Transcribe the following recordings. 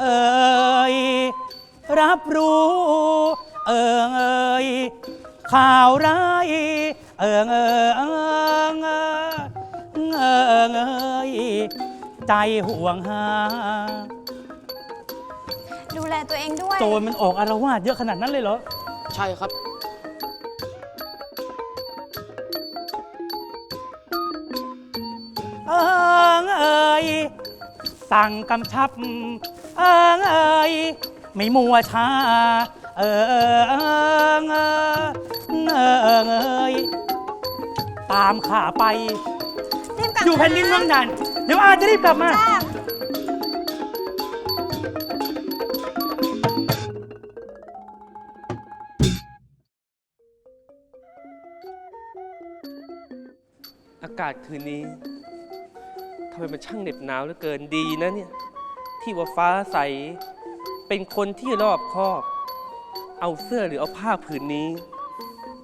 เอ่ยรับรู้ เอ่ยข่าวร้ายเอ่ยเอ่ยเอ่ยใจห่วงหาดูแลตัวเองด้วย โจรมันออกอารวาสเยอะขนาดนั้นเลยเหรอ ใช่ครับ เอิงเอ่ยสั่งกำชับ เอิงเอ่ยไม่มัวช้า เอิงเอ่ยเอิงเอ่ยตามขาไป รีบกลับอยู่แผ่นดินเมืองดันเดี๋ยวอาจะรีบกลับมา จ้าอากาศคืนนี้ทำไมมันช่างเหน็บหนาวเหลือเกินดีนะเนี่ย ที่ว่าฟ้าใส เป็นคนที่รอบคอบ เอาเสื้อหรือเอาผ้าผืนนี้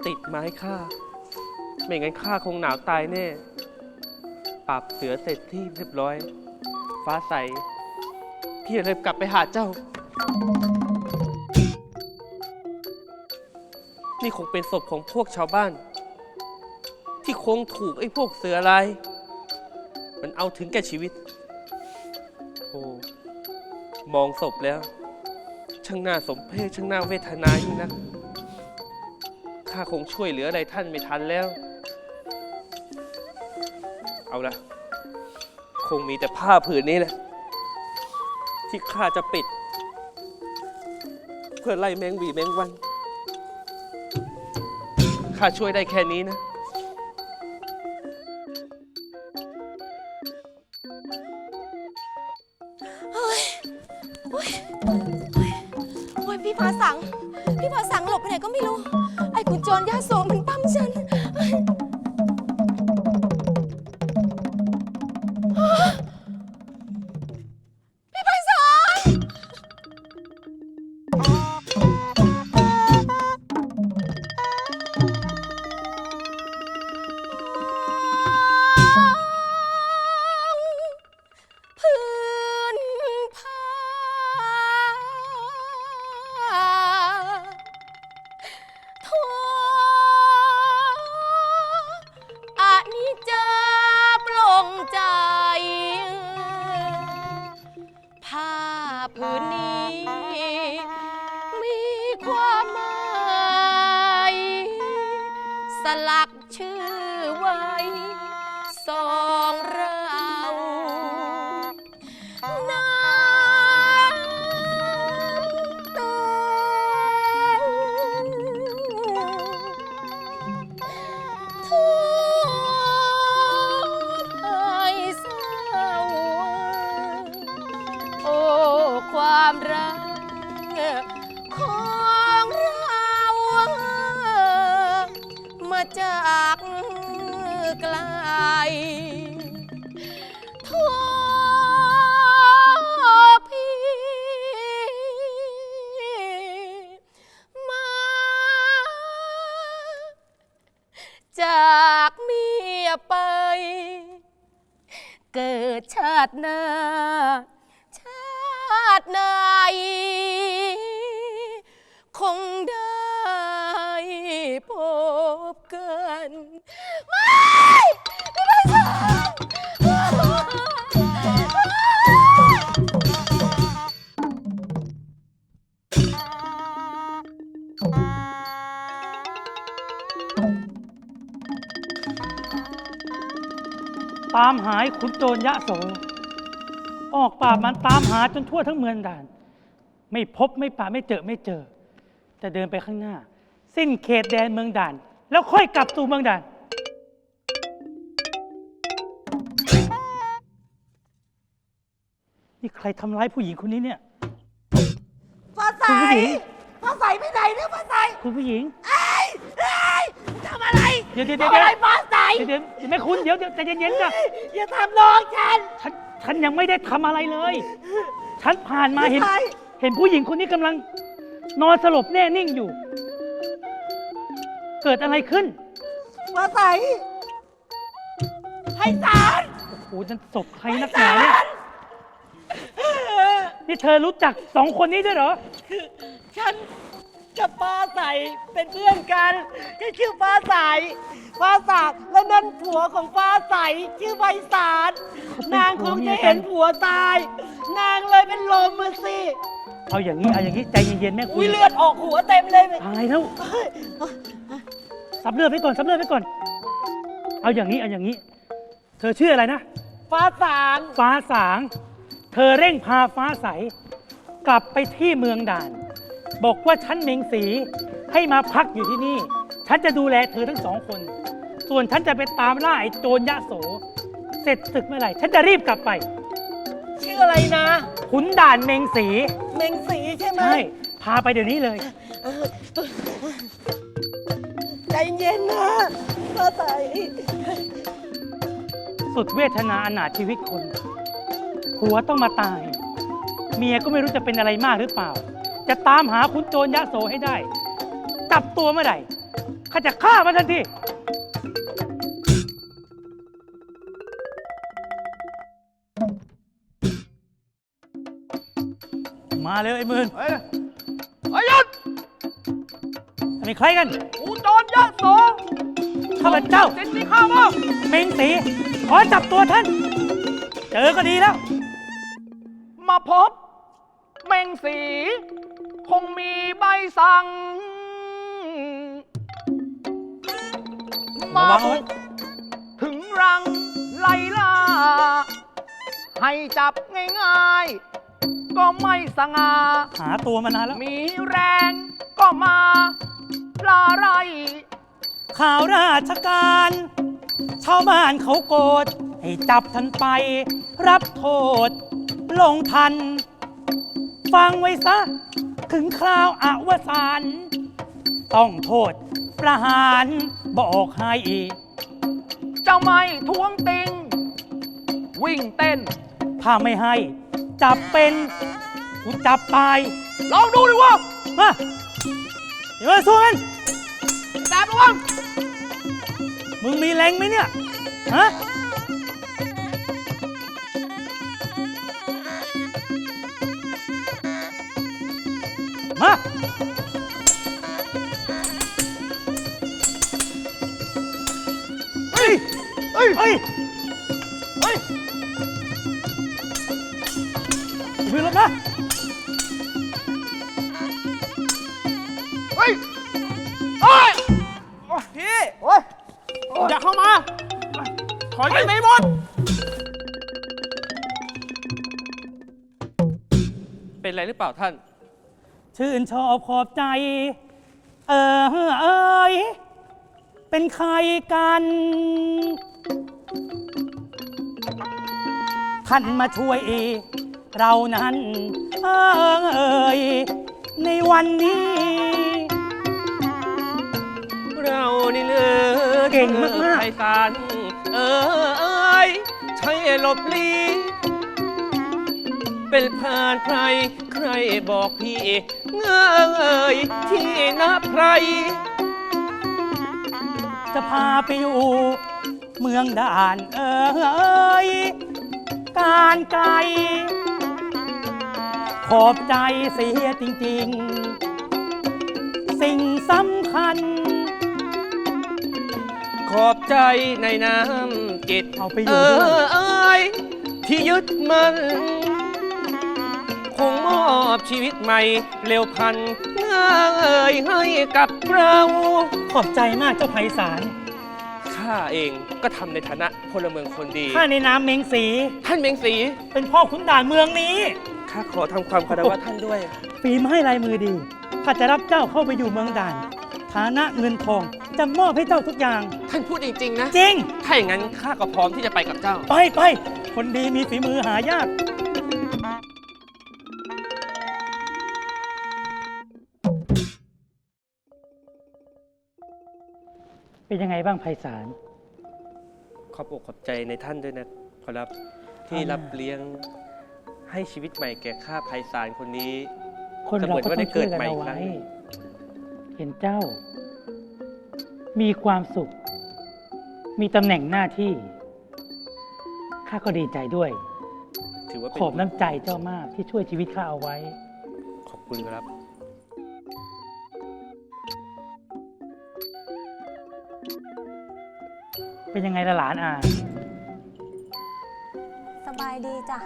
ติดมาให้ข้าไม่งั้นข้าคงหนาวตายแน่ปรับเสือเสร็จที่เรียบร้อย ฟ้าใส พี่เลยกลับไปหาเจ้า นี่คงเป็นศพของพวกชาวบ้าน ที่คงถูกไอ้พวกเสือลาย มันเอาถึงแก่ชีวิตโอ้ มองศพแล้ว ช่างน่าสมเพชช่างน่าเวทนายิ่งนะข้าคงช่วยเหลืออะไรท่านไม่ทันแล้ว เอาละคงมีแต่ผ้าผืนนี้แหละ ที่ข้าจะปิด เพื่อไล่แมงวีแมงวัน ข้าช่วยได้แค่นี้นะามหายขุนโจรยะโส ออกป่าบมันตามหาจนทั่วทั้งเมืองด่าน ไม่พบไม่ป่าไม่เจอไม่เจอจะเดินไปข้างหน้า สิ้นเขตแดนเมืองด่าน แล้วค่อยกลับสู่เมืองด่าน นี่ใครทำร้ายผู้หญิงคนนี้เนี่ย ฟ้าใสคุณผู้หญิง ฟ้าใสไปไหนเนี่ยฟ้าใสคุณผู้หญิง เอ้ยเอ้ยทำอะไรเดี๋ยวเดี๋ยวเดี๋ยว ทำอะไรฟ้าใส เดี๋ยวเดี๋ยวแม่คุณเดี๋ยวเดี๋ยวใจเย็นๆจ้ะอย่าทำน้องฉัน ฉันฉันยังไม่ได้ทำอะไรเลย ฉันผ่านมาเห็น ไม่ใช่ เห็นผู้หญิงคนนี้กำลัง นอนสลบแน่นิ่งอยู่ เกิดอะไรขึ้นฟ้าใสไพศาลโอ้โหนั่นศพใครนักหนาเนี่ยเออนี่เธอรู้จักสองคนนี้ด้วยเหรอ คือ ฉัน กับฟ้าใสเป็นเพื่อนกันฉันชื่อฟ้าใสฟ้าสากและนั่นผัวของฟ้าใสชื่อไพศาลนางคงจะเห็นผัวตาย นางเลยเป็นลมมาสิเอาอย่างนี้ เอาอย่างนี้ใจเย็นๆแม่คุอุ้ณยเลือดออกหัวเต็มเลยตายแล้วซับเลือดไปก่อนซับเลือดไปก่อน เอาอย่างนี้ เอาอย่างนี้ เธอชื่ออะไรนะ ฟ้าสางฟ้าสาง เธอเร่งพาฟ้าใส กลับไปที่เมืองด่าน บอกว่าฉันเมงสีให้มาพักอยู่ที่นี่ ฉันจะดูแลเธอทั้งสองคน ส่วนฉันจะไปตามล่าไอ้โจรยะโส เสร็จศึกเมื่อไหร่ ฉันจะรีบกลับไป ชื่ออะไรนะขุนด่านเมงสีเมงสีใช่ไหมใช่พาไปเดี๋ยวนี้เลย เออใจเย็นนะฟ้าใสสุดเวทนาอนาถชีวิตคน ผัวต้องมาตาย เมียก็ไม่รู้จะเป็นอะไรมากหรือเปล่า จะตามหาคุณโจรยะโสให้ได้ จับตัวเมื่อไหร่ข้าจะฆ่ามันทันที มาเร็วไอ้หมื่นเฮ้ยเฮ้ยหยุดเป็นใครกัน กูโจรยะโสข้าพเจ้าสินที่ข้ามาเมงสีขอจับตัวท่าน เจอก็ดีแล้ว มาพบ เม่งสี คงมีใบสั่ง มาระวังเอาไว้บุกถึงรังไล่ล่า ให้จับง่ายๆ ก็ไม่สง่าหาตัวมานานแล้ว มีแรงก็มาลาไร ข่าวราชการ ชาวบ้านเขาโกรธให้จับท่านไป รับโทษ ลงทัน ฟังไว้ซะ ถึงคราวอวสานต้องโทษประหารบอกให้จะไม่ทวงติง วิ่งเต้น ถ้าไม่ให้ จับเป็นกูจับตายลองดูดิว่ามาเดี๋ยวมาสู้มันแสบระวังมึงมีแรงไหมเนี่ย ฮะ มาเฮ้ยเฮ้ยเฮ้ยเฮ้ยมือลงนะเฮ้ยเฮ้ยโอ้ยพี่โอ้ยอย่าเข้ามา ถอยไปไหนหมด เป็นไรหรือเปล่าท่าน ชื่นชอบขอบใจ เออเอยเป็นใครกัน ท่านมาช่วยเรานั้นเอยในวันนี้ เรานี่เลือเก่งมากๆ ไพศาลเออเอ้ยใช่หลบลี เป็นผ่านใคร ใครบอกพี่ เงยที่นับใคร จะพาไปอยู่ เมืองด่านเอยการไกล ขอบใจเสียจริง ๆ สิ่งสำคัญ ขอบใจในน้ำจิตเอาไปอเอยู่ด้วยอเอ้ยที่ยึดมันคงม อบชีวิตใหม่ เร็วพันเอ้ยให้กับเราขอบใจมากเจ้าไพศาลข้าเองก็ทำในฐานะพลเมืองคนดี ข้าในนามเมงสี ท่านเมงสีเป็นพ่อขุนด่านเมืองนี้ ข้าขอทำความเคารพท่านด้วย ฝีไม้ลายมือดี ข้าจะรับเจ้าเข้าไปอยู่เมืองด่าน ฐานะเงินทองจะมอบให้เจ้าทุกอย่าง ท่านพูดจริง ๆ นะ จริง ถ้าอย่างนั้นข้าก็พร้อมที่จะไปกับเจ้า ไปไปคนดีมีฝีมือหายาก เป็นยังไงบ้างไพศาล ขอบอกขอบใจในท่านด้วยนะขอรับที่รับเลี้ยงให้ชีวิตใหม่แก่ข้าภัยสารคนนี้ คนเราก็ต้องช่วยกันเอาไว้ เห็นเจ้า มีความสุข มีตำแหน่งหน้าที่ ข้าก็ดีใจด้วย ถือว่าเป็ขอบน้ำใจเจ้ามากที่ช่วยชีวิตข้าเอาไว้ ขอบคุณครับ เป็นยังไงละหลานอา สบายดีจ้ะ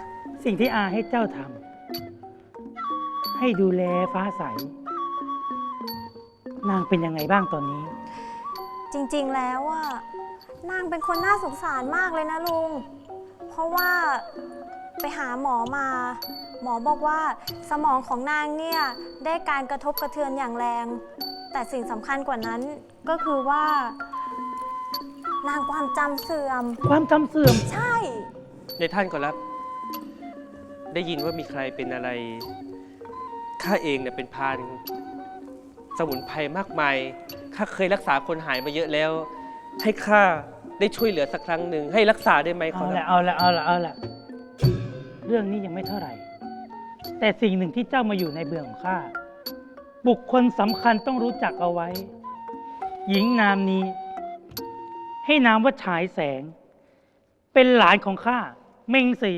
สิ่งที่อาให้เจ้าทำให้ดูแลฟ้าใส นางเป็นยังไงบ้างตอนนี้ จริงๆแล้วอะนางเป็นคนน่าสงสารมากเลยนะลุง เพราะว่าไปหาหมอมา หมอบอกว่าสมองของนางเนี่ยได้การกระทบกระเทือนอย่างแรง แต่สิ่งสำคัญกว่านั้นก็คือว่า นางความจำเสื่อม ความจำเสื่อม ใช่ ในท่านก็รับ ได้ยินว่ามีใครเป็นอะไร ข้าเองเนี่ยเป็นพรานสมุนไพรมากมาย ข้าเคยรักษาคนหายมาเยอะแล้ว ให้ข้าได้ช่วยเหลือสักครั้งหนึ่ง ให้รักษาได้ไหมขเอาอละรับเอาละเอาละเอาละเรื่องนี้ยังไม่เท่าไหร่ แต่สิ่งหนึ่งที่เจ้ามาอยู่ในเบืองของข้าบุคคลสำคัญต้องรู้จักเอาไว้ หญิงนามนี้ ให้นามว่าฉายแสง เป็นหลานของข้าเมงสี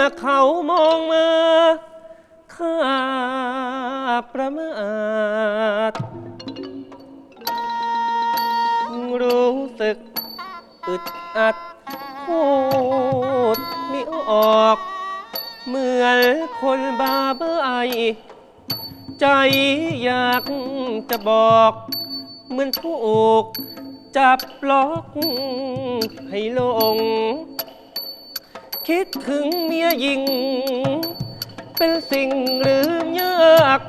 อเขามองมา ข้าประมาทรู้สึกอึดอัดพูดไม่ออก เหมือนคนบาเบอไอใจอยากจะบอกเหมือนถูกจับล็อกให้ลง คิดถึงเมียหญิง เป็นสิ่งหรือยาก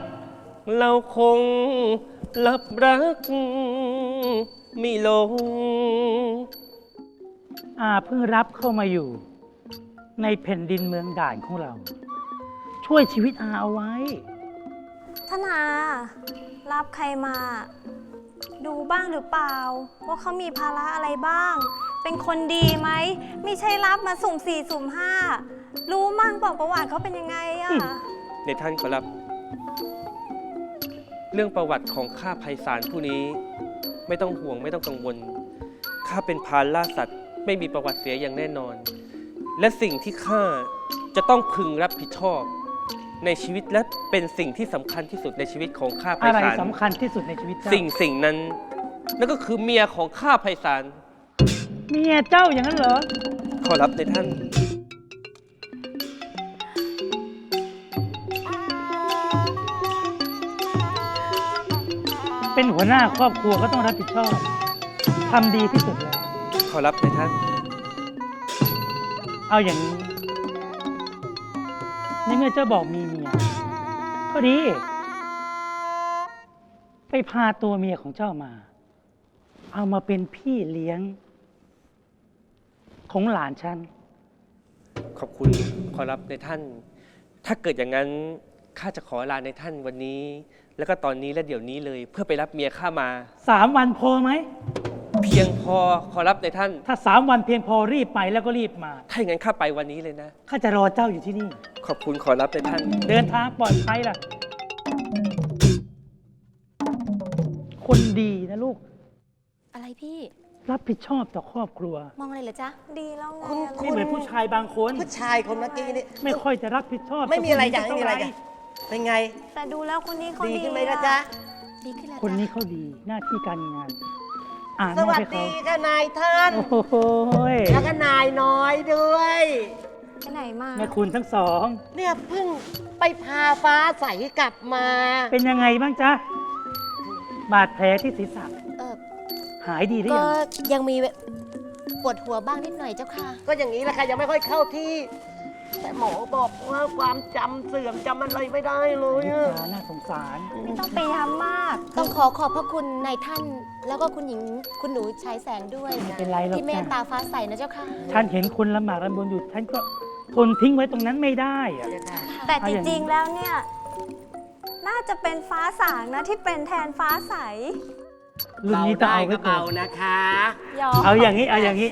เราคงลับรักไม่ลง อาเพิ่งรับเข้ามาอยู่ ในแผ่นดินเมืองด่านของเรา ช่วยชีวิตอาเอาไว้ธนารับใครมา ดูบ้างหรือเปล่า ว่าเขามีภาระอะไรบ้าง เป็นคนดีไหม ไม่ใช่รับมาสุ่มสี่สุ่มห้า รู้มั่งบอกประวัติเขาเป็นยังไงอะอืมในท่านขอรับ เรื่องประวัติของข้าภัยสารผู้นี้ ไม่ต้องห่วงไม่ต้องกังวลข้าเป็นพรานล่าสัตว์ ไม่มีประวัติเสียอย่างแน่นอน และสิ่งที่ข้าจะต้องพึงรับผิดชอบ ในชีวิตและเป็นสิ่งที่สำคัญที่สุดในชีวิตของข้าภัอะยไรสารสำคัญที่สุดในชีวิตเจ้าสิ่งสิ่งนั้นนั่นก็คือเมียของข้าภัยสาร เมียเจ้าอย่างนั้นเหรอ ขอรับในท่าน เป็นหัวหน้าครอบครัวก็ต้องรับผิดชอบทำดีที่สุดแล้ว ขอรับในท่าน เอาอย่างนี้ ในเมื่อเจ้าบอกมีเมีย ก็ดี ไปพาตัวเมียของเจ้ามา เอามาเป็นพี่เลี้ยง ของหลานฉัน ขอบคุณขอรับในท่าน ถ้าเกิดอย่างนั้นข้าจะขอลาในท่านวันนี้ แล้วก็ตอนนี้และเดี๋ยวนี้เลย เพื่อไปรับเมียข้ามา สามวันพอไหม เพียงพอขอรับในท่าน ถ้าสามวันเพียงพอรีบไปแล้วก็รีบมา ถ้าอย่างนั้นข้าไปวันนี้เลยนะ ข้าจะรอเจ้าอยู่ที่นี่ ขอบคุณขอรับในท่าน เดินทางปลอดภัยล่ะ คนดีนะลูก อะไรพี่ รับผิดชอบต่อครอบครัว มองอะไรเหรอจ๊ะ ดีแล้วไงคุณอะคุไม่ณเหมือนผู้ชายบางคน ผู้ชายคนเมื่อกี้นี่ ไม่ค่อยจะรับผิดชอบไม่มีอะไรจ้ะต่ไม่มีอะไรจ้ะเป็นไง แต่ดูแล้วคนนี้เขาดีดีขึ้นไหมล่ะจ๊ะ ดีขึ้นแล้วคนจ้ะนี้เขาดีหน้าที่การงาน อ่านสวัสให้เขาดีค่ะนายท่าน โอ้โหยแล้วก็นายน้อยด้วย ไปไหนมาแม่คุณทั้งสอง เนี่ยเพิ่งไปพาฟ้าใสกลับมา เป็นยังไงบ้างจ๊ะ บาดแผลที่ศีรษะเออ หายดีหรือก็ยังยังมีปวดหัวบ้างนิดหน่อยเจ้าค่ะ ก็อย่างนี้แหละค่ะยังไม่ค่อยเข้าที่ แต่หมอบอกว่าความจำเสื่อมจำอะไรไม่ได้เลยนิอะสาน่าสงสาร ไม่ต้องไปย้ำมาก ต้องขอขอบพระคุณนายท่าน แล้วก็คุณหญิงคุณหนูชายแสงด้วยไม่เป็นไรหรอกที่เมตจ้ะ ตาฟ้าใสนะเจ้าค่ะฉันเห็นคนลำบากลำบนอยู่ฉันก็ทนทิ้งไว้ตรงนั้นไม่ได้อะ แต่เอาจอย่างนี้ ริง ๆ แล้วเนี่ย น่าจะเป็นฟ้าสางนะที่เป็นแทนฟ้าใส รุ่นนี้ต้องเอาไว้ก่อนนะคะ ยอมเอาอย่างนี้เอาอย่างนี้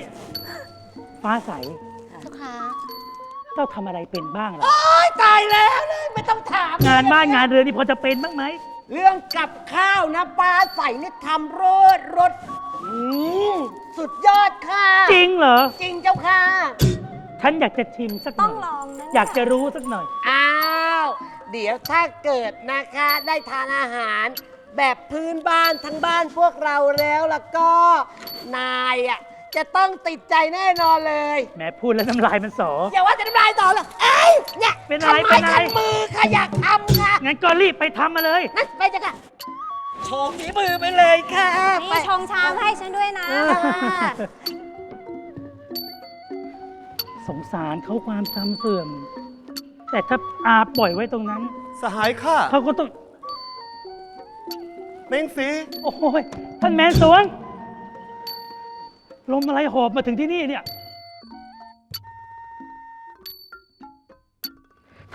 ฟ้าใสเจ้าค่ะเจ้าทำอะไรเป็นบ้างล่ะตายแล้วเลยไม่ต้องถาม งานบ้านงานเรือนนี่พอจะเป็นบ้างไหมเรื่องกับข้าวนะปลาใสนี่ทำโรดรสอืมสุดยอดค่ะ จริงเหรอจริงเจ้าค่ะ ฉันอยากจะชิมสักหต้น่องอยลองนะเนี่ยอยากจะรู้สักหน่อย อ้าว เดี๋ยวถ้าเกิดนะคะได้ทานอาหาร แบบพื้นบ้านทั้งบ้านพวกเราแล้วแล้วก็นายอะจะต้องติดใจแน่นอนเลยแหม้พูดแล้วน้ำลายมันสอ อย่าว่าจะน้ำลายต่อเลยเอ้ยเนี่ยเป็นอะไรทำไมเป็นอะไร ขันมือค่ะอยากทำค่ะงั้นก็รีบไปทำมาเลย นั่นไปจ้ะค่ะโชว์ฝีมือไปเลยค่ะไป นี่ชงชามให้ฉันด้วยนะค่ะสงสารเขาความจำเสื่อม แต่ถ้าอาปล่อยไว้ตรงนั้น สหายข้าเขาก็ต้อง เมงสีโอ้ยท่านแมนสวง ลมอะไรหอบมาถึงที่นี่เนี่ย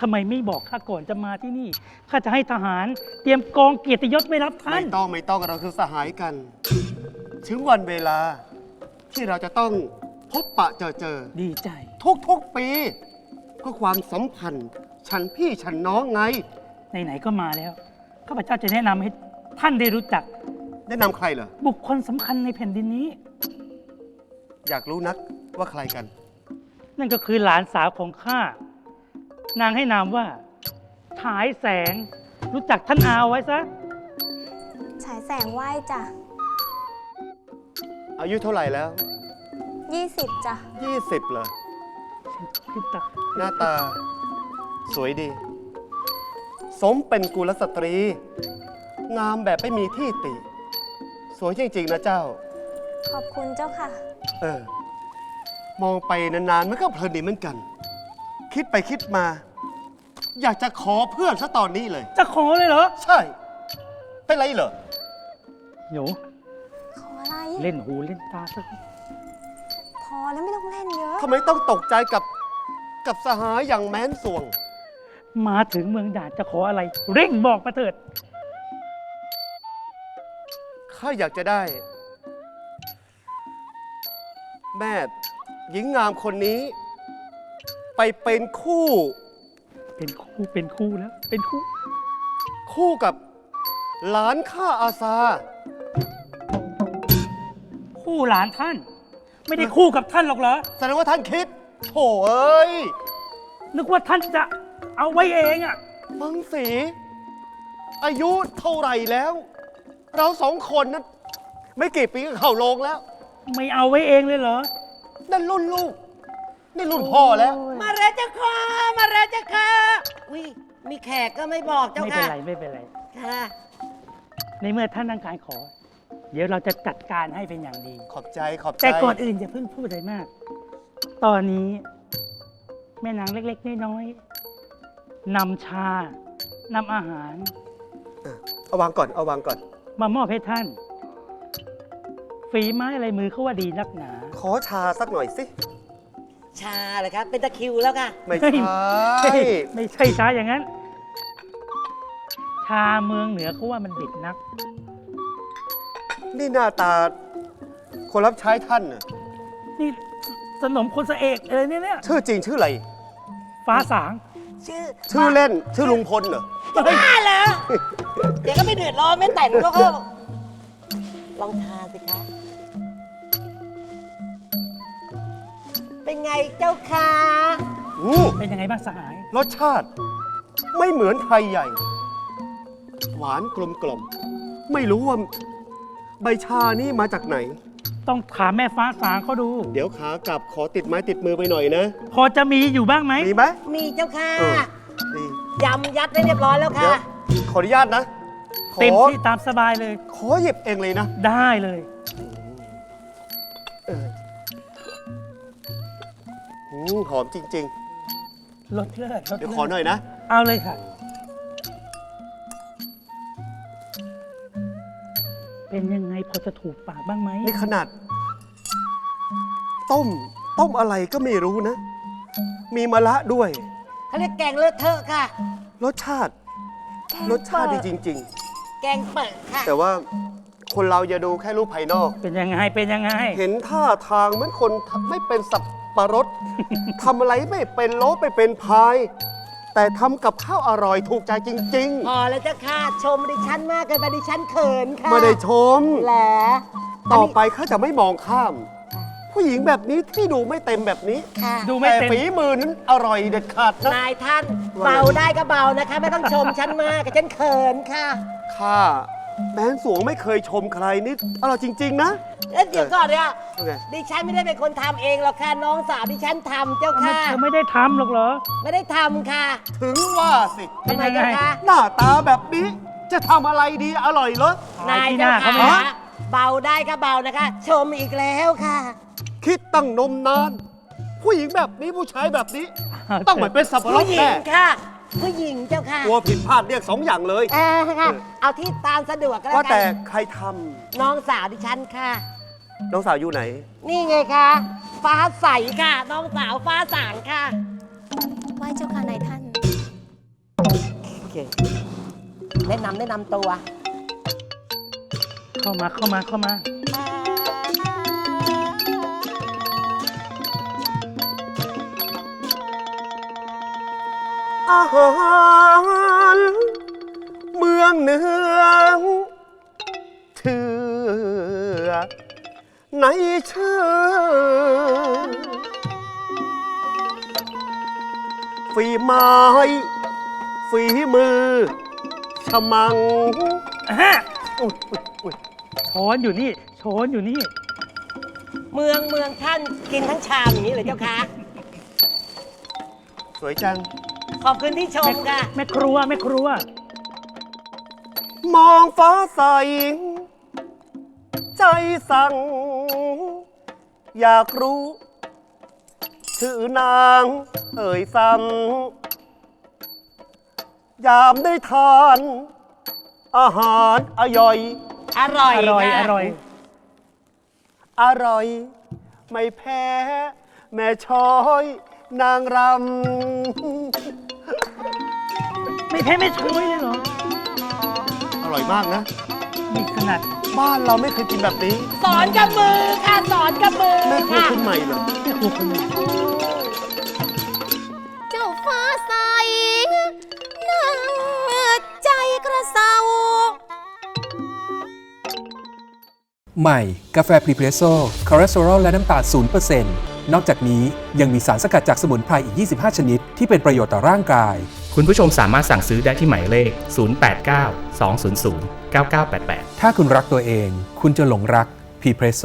ทำไมไม่บอกข้าก่อนจะมาที่นี่ข้าจะให้ทหารเตรียมกองเกียรติยศไม่รับท่าไม่น ต้องไม่ต้องเราคือสหายกัน ถึงวันเวลาที่เราจะต้องพบปะเจอเจอ ดีใจ ทุกๆปีเพื่อความสัมพันธ์ ฉันพี่ฉันน้องไง ไหนๆก็มาแล้ว ข้าพเจ้าจะแนะนำให้ ท่านได้รู้จักแนะนำใครเหรอ บุคคลสำคัญในแผ่นดินนี้ อยากรู้นักว่าใครกัน นั่นก็คือหลานสาวของข้า นางให้นามว่าฉายแสง รู้จักท่านอาไว้ซะ ฉายแสงไหวจ้ะอายุเท่าไหร่แล้ว 20จ้ะ20เหรอ ขึ้นตักหน้าตา สวยดี สมเป็นกุลสตรี งามแบบไม่มีที่ติ สวยจริง ๆ นะเจ้า ขอบคุณเจ้าค่ะ เออ มองไปนานๆ มันก็เพลินดีเหมือนกัน คิดไปคิดมา อยากจะขอเพื่อนซะตอนนี้เลย จะขอเลยเหรอ ใช่ เป็นไรเหรอโยขออะไร เล่นหูเล่นตาสักพอแล้วไม่ต้องเล่นเยอะทำไมต้องตกใจกับกับสหายอย่างแม้นสวง มาถึงเมืองด่านจะขออะไร เร่งบอกมาเถิด ข้าอยากจะได้ แม่หญิงงามคนนี้ ไปเป็นคู่ เป็นคู่เป็นคู่แล้ว เป็นคู่คู่กับหลานข้าอาซา คู่หลานท่าน ไม่ได้คู่กับท่านหรอกเหรอ แสดงว่าท่านคิดโถเอ้ย นึกว่าท่านจะเอาไว้เองอะมังสี อายุเท่าไหร่แล้ว เราสองคนนั้นไม่กี่ปีก็เข้าโรงแล้ว ไม่เอาไว้เองเลยเหรอ นั่นรุ่นลูก นี่รุ่นพ่อแล้วโยมาแล้วเจ้าค่ะมาแล้วเจ้าค่ะอุ้ยมีแขกก็ไม่บอกเจ้าไม่เป็นค่ะไรไม่เป็นไร ค่ะในเมื่อท่านต้องการขอ เดี๋ยวเราจะจัดการให้เป็นอย่างดี ขอบใจขอบใจแต่ก่อนอื่นอย่าเพิ่งพูดอะไรมาก ตอนนี้ แม่นางเล็กๆ น้อยๆนำชานำอาหาร เอาวางก่อนเอาวางก่อน มามอบให้ท่าน ฝีไม้อะไรมือเขาว่าดีนักหนา ขอชาสักหน่อยสิ ชาเลยครับ เป็นตะคริวแล้วค่ะ ไม่เฮ้ใช่ยไม่ใช่ช้าอย่างนั้นทชาเมืองเหนือเขาว่ามันเด็ดนัก นี่หน้าตา คนรับใช้ท่านน่ะนี่สสนมคนสะเอกเลยเนี่ยเนี่ยชื่อจริงชื่ออะไร ฟ้าสาง ชื่อชื่อเล่นชื่อลุงพลเหรอจะบ้าเหรอเดี๋ยวก็ไม่เดือดร้อนไม่แต่งก็เข้าลองทานสิคะ เป็นไงเจ้าค่ะอืมเป็นยังไงบ้างสหาย รสชาติ ไม่เหมือนไทยใหญ่ หวานกลมกล่อม ไม่รู้ว่า ใบชานี่มาจากไหน ต้องถามแม่ฟ้าสางเขาดู เดี๋ยวขากลับขอติดไม้ติดมือไปหน่อยนะ พอจะมีอยู่บ้างไหม มีไหมมีเจ้าค่ะ เออดียำยัดได้เรียบร้อยแล้วเดี๋ยค่ะวขออนุญาตนะ ขอ เต็มที่ตามสบายเลย ขอหยิบเองเลยนะ ได้เลย เอออืมหอมจริงลดเลิศลดๆเดี๋ยวเลิศขอหน่อยนะ เอาเลยค่ะ เป็นยังไงพอจะถูกปากบ้างไหมนี่ขนาด ต้ม ต้มอะไรก็ไม่รู้นะ มีมะระด้วย เขาเรียกแกงเลอะเทอะค่ะ รสชาติ รสชาติดีจริง แกงเปิดค่ะ ๆ แต่ว่าคนเราอย่าดูแค่รูปภายนอก เป็นยังไงเป็นยังไง เห็นท่าทางเหมือนคนไม่เป็นสับปะรด ทำอะไรไม่เป็นโลบไม่เป็นพาย แต่ทำกับข้าวอร่อยถูกใจจริง พอแล้วเจ้าค่ะ ชมดิฉันมากเกินไปดิฉันเขินค่ะๆไม่ได้ชม แหละต่อไปข้าจะไม่มองข้าม ผู้หญิงแบบนี้ที่ดูไม่เต็มแบบนี้ ค่ะดูไม่แต่เต็ม ฝีมือนั้นอร่อยเด็ดขาดนะ นายท่านว่าเบาได้ก็เบานะคะ ไม่ต้องชมฉันมากฉันเขินค่ะ ข้าแม้นสวงไม่เคยชมใครนี่อร่อยจริง ๆ นะ เอ๊ะเดี๋ยวก่อนเนี่ยว่าไงดิฉันไม่ได้เป็นคนทำเองหรอกค่ะน้องสาวดิฉันทำเจ้าค่ะ เธอไม่ได้ทำหรอกเหรอ ไม่ได้ทำค่ะถึงว่าสิ ทำไมเจ้าค่ะหน้าตาแบบนี้จะทำอะไรดีอร่อยเหรอ นานายที่หเจ้าน้าเขาค่ะไม่เบาได้ก็เบานะคะ ชมอีกแล้วค่ะ คิดตั้งนมนาน ผู้หญิงแบบนี้ผู้ชายแบบนี้ต้องเหมือนเป็นสับปะรผู้ดหญิแน่งค่ะ ผู้หญิงเจ้าค่ะกลัวผิดพลาดเรียกสองอย่างเลย เออค่ะ เอาที่ตามสะดวกก็แล้วว่ากัแต่นใครทน้องสาวดิฉันค่ะำ น้องสาวอยู่ไหน นี่ไงคะฟ้าใสค่ะ น้องสาวฟ้าสางค่ะ ไหว้เจ้าค่ะนายท่าน โอเค แนะนำแนะนำตัว เข้ามาเข้ามาเข้ามา อาหารเมืองเหนืองเชื่อ ในชื่อ ฝีไม้ฝีมือฉมังอุ๊ยอุ๊ยอุ๊ยช้อนอยู่นี่ ช้อนอยู่นี่ เมืองเมืองท่านกินทั้งชามอย่างนี้เลยเจ้าค่ะสวยจัง ขอบคุณที่ชมค่ะ แม่ครัวแม่ครัว มองฟ้าใส ใจสั่ง อยากรู้ ชื่อนางเอ่ยซ้ำยามได้ทาน อาหารอร่อย อร่อยอร่อย ค่ะอร่อย อร่อย ไม่แพ้ แม่ช้อย นางรไม่แพ้ไม่ช่วยเลยเหรอำอร่อยมากนะนี่ขนาด บ้านเราไม่เคยกินแบบนี้สอนกับมือค่ะสอนกับมือแม่ครัวค่ะ คนใหม่เหรอแม่ครัวคนนี้เจ้าฟ้าใสนั่งใจกระเซา ใหม่ กาแฟพรีเพรสโซ่คอเลสเตอรอลและน้ำตาล0%นอกจากนี้ยังมีสารสกัดจากสมุนไพรอีก 25 ชนิด ที่เป็นประโยชน์ต่อร่างกาย คุณผู้ชมสามารถสั่งซื้อได้ที่หมายเลข 089 200 9988 ถ้าคุณรักตัวเอง คุณจะหลงรักพรีเพรสโซ